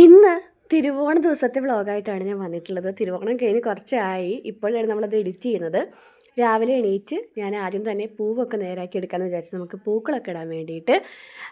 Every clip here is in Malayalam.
ഇന്ന് തിരുവോണ ദിവസത്തെ വ്ളോഗായിട്ടാണ് ഞാൻ വന്നിട്ടുള്ളത്. തിരുവോണം കഴിഞ്ഞ് കുറച്ചായി. ഇപ്പോഴാണ് നമ്മളത് എഡിറ്റ് ചെയ്യുന്നത്. രാവിലെ എണീറ്റ് ഞാൻ ആദ്യം തന്നെ പൂവൊക്കെ നേരാക്കി എടുക്കാമെന്ന് വിചാരിച്ചു നമുക്ക് പൂക്കളൊക്കെ ഇടാൻ വേണ്ടിയിട്ട്.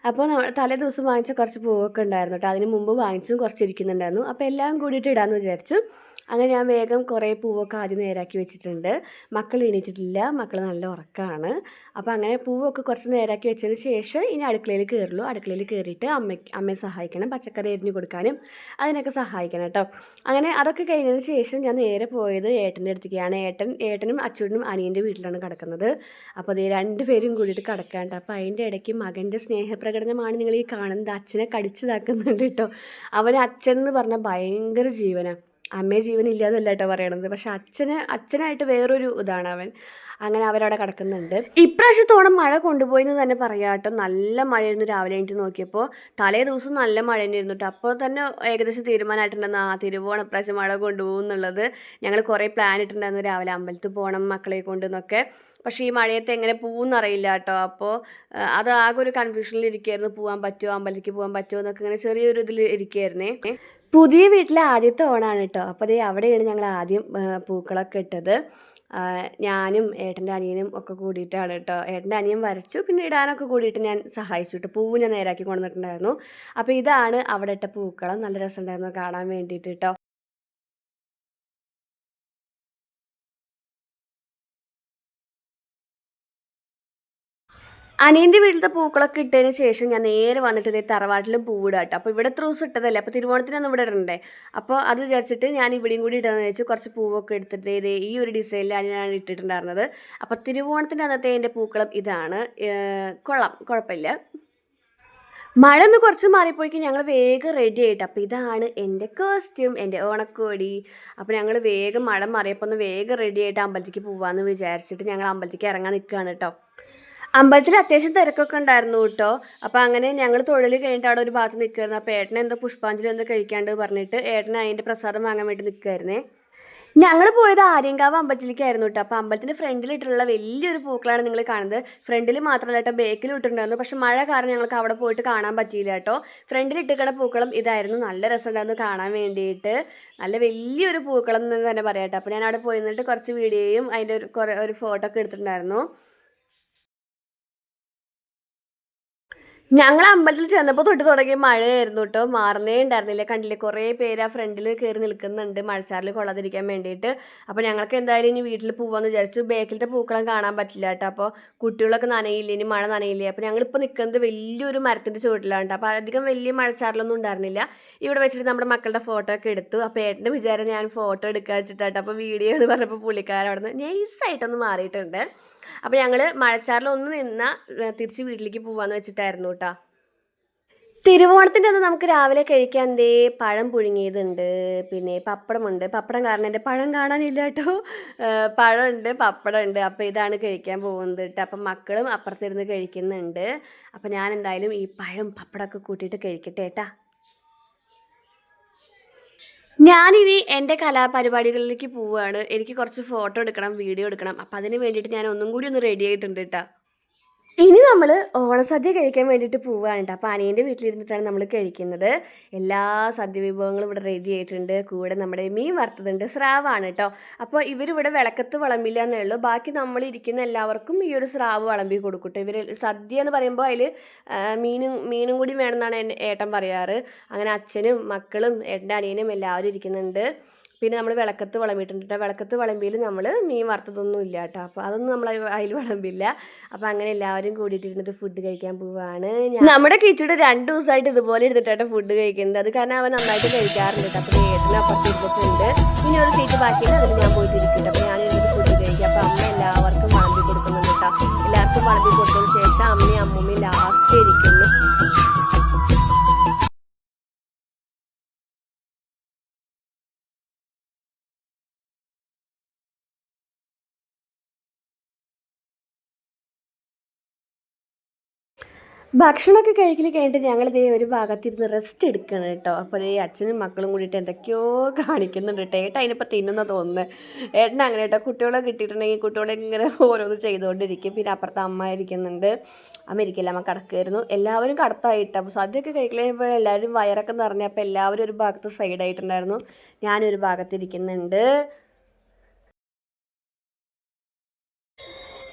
അപ്പോൾ നമ്മൾ തലേ ദിവസം വാങ്ങിച്ച കുറച്ച് പൂവൊക്കെ ഉണ്ടായിരുന്നു കേട്ടോ. അതിന് മുമ്പ് വാങ്ങിച്ചും കുറച്ച് ഇരിക്കുന്നുണ്ടായിരുന്നു അപ്പോൾ എല്ലാം കൂടിയിട്ട് ഇടാമെന്ന് വിചാരിച്ചു. അങ്ങനെ ഞാൻ വേഗം കുറേ പൂവൊക്കെ ആദ്യം നേരാക്കി വെച്ചിട്ടുണ്ട്. മക്കൾ എണീറ്റിട്ടില്ല. മക്കൾ നല്ല ഉറക്കമാണ് അപ്പോൾ അങ്ങനെ പൂവൊക്കെ കുറച്ച് നേരാക്കി വെച്ചതിന് ശേഷം ഇനി അടുക്കളയിൽ കയറുള്ളൂ അടുക്കളയിൽ കയറിയിട്ട് അമ്മയ്ക്ക് അമ്മയെ സഹായിക്കണം. പച്ചക്കറി എരിഞ്ഞു കൊടുക്കാനും അതിനൊക്കെ സഹായിക്കണം കേട്ടോ അങ്ങനെ അതൊക്കെ കഴിഞ്ഞതിന് ശേഷം ഞാൻ നേരെ പോയത് ഏട്ടന്റെ അടുത്തേക്കാണ്. ഏട്ടൻ ഏട്ടനും അച്ഛനും അനിയന്റെ വീട്ടിലാണ് കിടക്കുന്നത്. അപ്പോൾ അത് രണ്ടുപേരും കൂടിയിട്ട് കിടക്കാണ്ട് അപ്പോൾ അതിന്റെ ഇടയ്ക്ക് മകന്റെ സ്നേഹപ്രകടനമാണ് നിങ്ങൾ ഈ കാണുന്നത്. അച്ഛനെ കടിച്ചതാക്കുന്നുണ്ട് കേട്ടോ അവൻ അച്ഛൻ എന്ന് പറഞ്ഞാൽ ഭയങ്കര ജീവനാണ് അമ്മയെ ജീവനില്ലാന്നല്ല കേട്ടോ പറയണത്. പക്ഷെ അച്ഛന് അച്ഛനായിട്ട് വേറൊരു ഇതാണ് അവൻ. അങ്ങനെ അവരവിടെ കിടക്കുന്നുണ്ട്. ഇപ്രാവശ്യത്തോളം മഴ കൊണ്ടുപോയി എന്ന് തന്നെ പറയാം കേട്ടോ. നല്ല മഴയായിരുന്നു രാവിലെ ആയിട്ട് നോക്കിയപ്പോൾ തലേ ദിവസം നല്ല മഴ തന്നെയായിരുന്നു കേട്ടോ. അപ്പോൾ തന്നെ ഏകദേശം തീരുമാനമായിട്ടുണ്ടെന്ന് ആ തിരുവോണം ഇപ്രാവശ്യം മഴ കൊണ്ടുപോകും എന്നുള്ളത് ഞങ്ങൾ കുറേ പ്ലാൻ ഇട്ടിട്ടുണ്ടായിരുന്നു രാവിലെ അമ്പലത്തിൽ പോകണം മക്കളെ കൊണ്ടെന്നൊക്കെ. പക്ഷേ ഈ മഴയത്ത് എങ്ങനെ പോകുമെന്ന് അറിയില്ല കേട്ടോ അപ്പോൾ അത് ആകെ ഒരു കൺഫ്യൂഷനിൽ ഇരിക്കുകയായിരുന്നു പോകാൻ പറ്റുമോ അമ്പലത്തിലേക്ക് പോകാൻ പറ്റുമോ എന്നൊക്കെ ഇങ്ങനെ ചെറിയൊരു ഇതിൽ ഇരിക്കുകയായിരുന്നേ പുതിയ വീട്ടിലെ ആദ്യത്തെ ഓണാണ് കേട്ടോ. അപ്പോൾ അതേ അവിടെയാണ് ഞങ്ങൾ ആദ്യം പൂക്കളൊക്കെ ഇട്ടത്. ഞാനും ഏട്ടന്റെ അനിയനും ഒക്കെ കൂടിയിട്ടാണ് കേട്ടോ. ഏട്ടന്റെ അനിയൻ വരച്ചു പിന്നെ ഇടാനൊക്കെ കൂടിയിട്ട് ഞാൻ സഹായിച്ചു കേട്ടോ. പൂവ് ഞാൻ നേരാക്കി കൊണ്ടുവന്നിട്ടുണ്ടായിരുന്നു. അപ്പോൾ ഇതാണ് അവിടെ ഇട്ട പൂക്കളം. നല്ല രസമുണ്ടായിരുന്നു. കാണാൻ വേണ്ടിയിട്ട് കേട്ടോ. അനിയന്റെ വീട്ടിലത്തെ പൂക്കളൊക്കെ ഇട്ടതിന് ശേഷം ഞാൻ നേരെ വന്നിട്ട് ഇതേ തറവാട്ടിലും പൂവിടാം കേട്ടോ അപ്പോൾ ഇവിടെ ത്രൂസ് ഇട്ടതല്ലേ? അപ്പോൾ തിരുവോണത്തിനൊന്നും ഇവിടെ ഇടണ്ടേ? അപ്പോൾ അത് വിചാരിച്ചിട്ട് ഞാൻ ഇവിടെയും കൂടി ഇടാന്ന് വെച്ച് കുറച്ച് പൂവൊക്കെ എടുത്തിട്ട് ഇതേ ഈ ഒരു ഡിസൈനിലാണ് ഞാൻ ഇട്ടിട്ടുണ്ടായിരുന്നത്. അപ്പോൾ തിരുവോണത്തിന്റെ അന്നത്തെ എന്റെ പൂക്കളം ഇതാണ്. കൊള്ളാം. കുഴപ്പമില്ല. മഴ ഒന്ന് കുറച്ച് മാറിയപ്പോഴേക്കും ഞങ്ങൾ വേഗം റെഡി ആയിട്ട്. അപ്പോൾ ഇതാണ് എന്റെ കോസ്റ്റ്യൂം എന്റെ ഓണക്കോടി. അപ്പോൾ ഞങ്ങൾ വേഗം മഴ മാറിയപ്പോൾ ഒന്ന് വേഗം റെഡി ആയിട്ട് അമ്പലത്തിലേക്ക് പോവാമെന്ന് വിചാരിച്ചിട്ട് ഞങ്ങൾ അമ്പലത്തിലേക്ക് ഇറങ്ങാൻ നിൽക്കുകയാണ് കേട്ടോ അമ്പലത്തിൽ അത്യാവശ്യം തിരക്കൊക്കെ ഉണ്ടായിരുന്നു കേട്ടോ. അപ്പോൾ അങ്ങനെ ഞങ്ങൾ തൊഴിൽ കഴിഞ്ഞിട്ട് അവിടെ ഒരു ഭാഗത്ത് നിൽക്കുകയായിരുന്നു അപ്പോൾ ഏട്ടനെ എന്തോ പുഷ്പാഞ്ജലി എന്തോ കഴിക്കാണ്ട് പറഞ്ഞിട്ട് ഏട്ടനെ അതിന്റെ പ്രസാദം വാങ്ങാൻ വേണ്ടി നിൽക്കുമായിരുന്നേ ഞങ്ങൾ പോയത് ആര്യങ്കാവ് അമ്പലത്തിലേക്കായിരുന്നു കേട്ടോ. അപ്പോൾ അമ്പലത്തിന്റെ ഫ്രണ്ടിലിട്ടുള്ള വലിയൊരു പൂക്കളാണ് നിങ്ങൾ കാണുന്നത്. ഫ്രണ്ടിൽ മാത്രമല്ല കേട്ടോ ബേക്കിൽ ഇട്ടിട്ടുണ്ടായിരുന്നു. പക്ഷെ മഴ കാരണം ഞങ്ങൾക്ക് അവിടെ പോയിട്ട് കാണാൻ പറ്റിയില്ല കേട്ടോ. ഫ്രണ്ടിൽ ഇട്ടിക്കണ പൂക്കളം ഇതായിരുന്നു. നല്ല രസമുണ്ടായിരുന്നു കാണാൻ വേണ്ടിയിട്ട്. നല്ല വലിയൊരു പൂക്കളം എന്ന് തന്നെ പറയാം കേട്ടോ. അപ്പോൾ ഞാൻ അവിടെ പോയി നിന്നിട്ട് കുറച്ച് വീഡിയോയും അതിന്റെ ഒരു കുറേ ഒരു ഫോട്ടോ ഒക്കെ എടുത്തിട്ടുണ്ടായിരുന്നു. ഞങ്ങൾ അമ്പലത്തിൽ ചെന്നപ്പോൾ തൊട്ട് തുടങ്ങിയ മഴയായിരുന്നു കേട്ടോ മാറുന്നേ ഉണ്ടായിരുന്നില്ല. കണ്ടില്ലേ? കുറേ പേര് ആ ഫ്രണ്ടിൽ കയറി നിൽക്കുന്നുണ്ട് മഴച്ചാറിൽ കൊള്ളാതിരിക്കാൻ വേണ്ടിയിട്ട്. അപ്പോൾ ഞങ്ങൾക്ക് എന്തായാലും ഇനി വീട്ടിൽ പോകാമെന്ന് വിചാരിച്ചു. ബേക്കിലത്തെ പൂക്കളം കാണാൻ പറ്റില്ല കേട്ടോ അപ്പോൾ കുട്ടികളൊക്കെ നനയില്ല? ഇനി മഴ നനയില്ലേ? അപ്പോൾ ഞങ്ങളിപ്പോൾ നിൽക്കുന്നത് വലിയൊരു മരത്തിന്റെ ചുവട്ടിലാണ് കേട്ടോ അപ്പോൾ അധികം വലിയ മഴച്ചാറിലൊന്നും ഉണ്ടായിരുന്നില്ല. ഇവിടെ വെച്ചിട്ട് നമ്മുടെ മക്കളുടെ ഫോട്ടോ ഒക്കെ എടുത്തു. അപ്പോൾ ഏട്ടന്റെ വിചാരം ഞാൻ ഫോട്ടോ എടുക്കുക വെച്ചിട്ടാട്ടോ അപ്പോൾ വീഡിയോ എന്ന് പറഞ്ഞപ്പോൾ പുള്ളിക്കാരൻ നിന്ന് നൈസായിട്ടൊന്ന് മാറിയിട്ടുണ്ട്. അപ്പോൾ ഞങ്ങൾ മഴച്ചാറിലൊന്ന് നിന്ന തിരിച്ച് വീട്ടിലേക്ക് പോവാന്ന് വെച്ചിട്ടായിരുന്നു കേട്ടോ തിരുവോണത്തിന്റെ അന്ന് നമുക്ക് രാവിലെ കഴിക്കാൻ ദേ പഴം പുഴുങ്ങിയതുണ്ട്. പിന്നെ പപ്പടമുണ്ട്. പപ്പടം കാരണം എന്റെ പഴം കാണാനില്ല കേട്ടോ പഴമുണ്ട് പപ്പടമുണ്ട്. അപ്പോൾ ഇതാണ് കഴിക്കാൻ പോകുന്നത് കേട്ടോ അപ്പം മക്കളും അപ്പുറത്തിരുന്ന് കഴിക്കുന്നുണ്ട്. അപ്പം ഞാൻ എന്തായാലും ഈ പഴം പപ്പടമൊക്കെ കൂട്ടിയിട്ട് കഴിക്കട്ടെ കേട്ടാ ഞാനിനി എന്റെ കലാപരിപാടികളിലേക്ക് പോവുകയാണ്. എനിക്ക് കുറച്ച് ഫോട്ടോ എടുക്കണം വീഡിയോ എടുക്കണം. അപ്പം അതിന് വേണ്ടിയിട്ട് ഞാൻ ഒന്നും കൂടി ഒന്ന് റെഡി ആയിട്ടുണ്ട് കേട്ടോ ഇനി നമ്മൾ ഓണസദ്യ കഴിക്കാൻ വേണ്ടിയിട്ട് പോവുകയാണ് കേട്ടോ അപ്പോൾ അനിയന്റെ വീട്ടിലിരുന്നിട്ടാണ് നമ്മൾ കഴിക്കുന്നത്. എല്ലാ സദ്യ വിഭവങ്ങളും ഇവിടെ റെഡി ആയിട്ടുണ്ട്. കൂടെ നമ്മുടെ മീൻ വറുത്തതുണ്ട് സ്രാവാണ് കേട്ടോ അപ്പോൾ ഇവരിവിടെ വിളക്കത്ത് വിളമ്പില്ല എന്നേ ഉള്ളൂ. ബാക്കി നമ്മൾ ഇരിക്കുന്ന എല്ലാവർക്കും ഈ ഒരു സ്രാവ് വിളമ്പി കൊടുക്കട്ടെ. ഇവർ സദ്യ എന്ന് പറയുമ്പോൾ അതിൽ മീനും മീനും കൂടി വേണമെന്നാണ് ഏട്ടൻ പറയാറ്. അങ്ങനെ അച്ഛനും മക്കളും ഏട്ടന്റെ അനിയനും എല്ലാവരും ഇരിക്കുന്നുണ്ട്. പിന്നെ നമ്മൾ വിളക്കത്ത് വിളമ്പിയിട്ടുണ്ട് വിളക്കത്ത് വിളമ്പിയിൽ നമ്മൾ മീൻ വറുത്തതൊന്നും ഇല്ല കേട്ടോ അപ്പോൾ അതൊന്നും നമ്മൾ അതിൽ വിളമ്പില്ല. അപ്പോൾ അങ്ങനെ എല്ലാവരും കൂടിയിട്ടിരുന്നിട്ട് ഫുഡ് കഴിക്കാൻ പോവാണ്. നമ്മുടെ കിച്ചുടെ രണ്ട് ദിവസമായിട്ട് ഇതുപോലെ ഇരുന്നിട്ടാണ് ഫുഡ് കഴിക്കുന്നത്. അത് കാരണം അവൻ നന്നായിട്ട് കഴിക്കാറുണ്ട് കേട്ടോ അപ്പോൾ ഏട്ടന് അപ്പുറത്ത് ഇരുന്നിട്ടുണ്ട്. ഇനി ഒരു സീറ്റ് ബാക്കിയുണ്ട്. അതിൽ ഞാൻ പോയിട്ടിരിക്കുന്നുണ്ട് അപ്പോൾ ഞാൻ ഇരുന്നിട്ട് ഫുഡ് കഴിക്കാം. അപ്പോൾ അമ്മ എല്ലാവർക്കും വളമ്പി കൊടുക്കുന്നുണ്ട് കേട്ടോ എല്ലാവർക്കും വളമ്പി കൊടുത്തതിന് ശേഷം അമ്മയും അമ്മൂമ്മയും ലാസ്റ്റ് ഭക്ഷണമൊക്കെ കഴിക്കൽ കഴിഞ്ഞിട്ട് ഞങ്ങൾ ഇതേ ഒരു ഭാഗത്തിരുന്ന് റെസ്റ്റ് എടുക്കണം കേട്ടോ. അപ്പോൾ ഈ അച്ഛനും മക്കളും കൂടിയിട്ട് എന്തൊക്കെയോ കാണിക്കുന്നുണ്ട് കേട്ടോ. ഏട്ടാ അതിനിപ്പോൾ തിന്നുന്ന? തോന്നുന്നത് ഏട്ടൻ അങ്ങനെ കേട്ടോ. കുട്ടികളെ കിട്ടിയിട്ടുണ്ടെങ്കിൽ കുട്ടികളെ ഇങ്ങനെ ഓരോന്ന് ചെയ്തുകൊണ്ടിരിക്കും. പിന്നെ അപ്പുറത്ത് അമ്മ ഇരിക്കുന്നുണ്ട്. അമ്മ ഇരിക്കില്ല? അമ്മ കിടക്കുമായിരുന്നു എല്ലാവരും കടത്തായിട്ട്. അപ്പോൾ സദ്യയൊക്കെ കഴിക്കലുമ്പോൾ എല്ലാവരും വയറൊക്കെ നിറഞ്ഞപ്പോൾ എല്ലാവരും ഒരു ഭാഗത്ത് സൈഡായിട്ടുണ്ടായിരുന്നു ഞാനൊരു ഭാഗത്തിരിക്കുന്നുണ്ട്.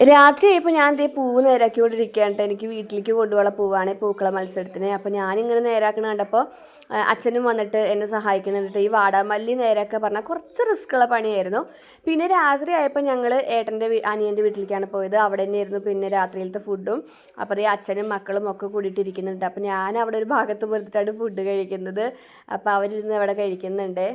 രാത്രി ആയപ്പോൾ ഞാൻ ദേ പൂവ് നേരാക്കിക്കൊണ്ടിരിക്കുകയാണ്. എനിക്ക് വീട്ടിലേക്ക് കൊണ്ടുപോകാൻ പൂവാണ് പൂക്കള മത്സരത്തിന്. അപ്പോൾ ഞാനിങ്ങനെ നേരാക്കണ കണ്ടപ്പോൾ അച്ഛനും വന്നിട്ട് എന്നെ സഹായിക്കുന്നുണ്ട് ഈ വാടാമല്ലി നേരാക്കുക പറഞ്ഞാൽ കുറച്ച് റിസ്ക്കുള്ള പണിയായിരുന്നു. പിന്നെ രാത്രി ആയപ്പോൾ ഞങ്ങൾ ഏട്ടന്റെ അനിയന്റെ വീട്ടിലേക്കാണ് പോയത്. അവിടെ തന്നെയായിരുന്നു പിന്നെ രാത്രിയിലത്തെ ഫുഡും. അപ്പോൾ ഈ അച്ഛനും മക്കളും ഒക്കെ കൂടിയിട്ടിരിക്കുന്നുണ്ട്. അപ്പോൾ ഞാൻ അവിടെ ഒരു ഭാഗത്ത് വെറുത്തിട്ടാണ് ഫുഡ് കഴിക്കുന്നത്. അപ്പോൾ അവരിരുന്ന് അവിടെ കഴിക്കുന്നുണ്ട്.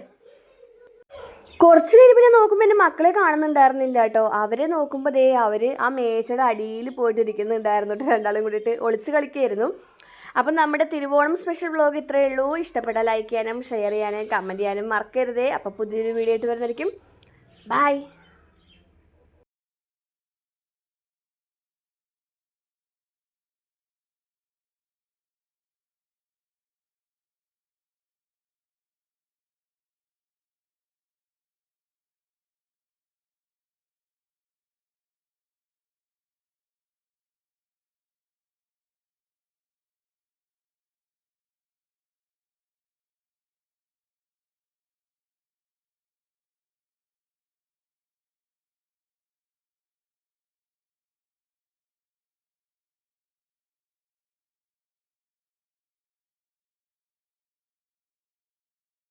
കുറച്ച് കഴിയുമ്പോൾ ഞാൻ നോക്കുമ്പോൾ എന്റെ മക്കളെ കാണുന്നുണ്ടായിരുന്നില്ല കേട്ടോ. അവരെ നോക്കുമ്പോൾ ദേ അവർ ആ മേശയുടെ അടിയിൽ പോയിട്ട് ഇരിക്കുന്നുണ്ടായിരുന്നു കേട്ടോ. രണ്ടാളും കൂടിയിട്ട് ഒളിച്ച് കളിക്കായിരുന്നു. അപ്പം നമ്മുടെ തിരുവോണം സ്പെഷ്യൽ വ്ളോഗ് ഇത്രയേ ഉള്ളൂ. ഇഷ്ടപ്പെട്ട ലൈക്ക് ചെയ്യാനും ഷെയർ ചെയ്യാനും കമന്റ് ചെയ്യാനും മറക്കരുതേ. അപ്പോൾ പുതിയൊരു വീഡിയോ ആയിട്ട് വരുന്നതായിരിക്കും. ബൈ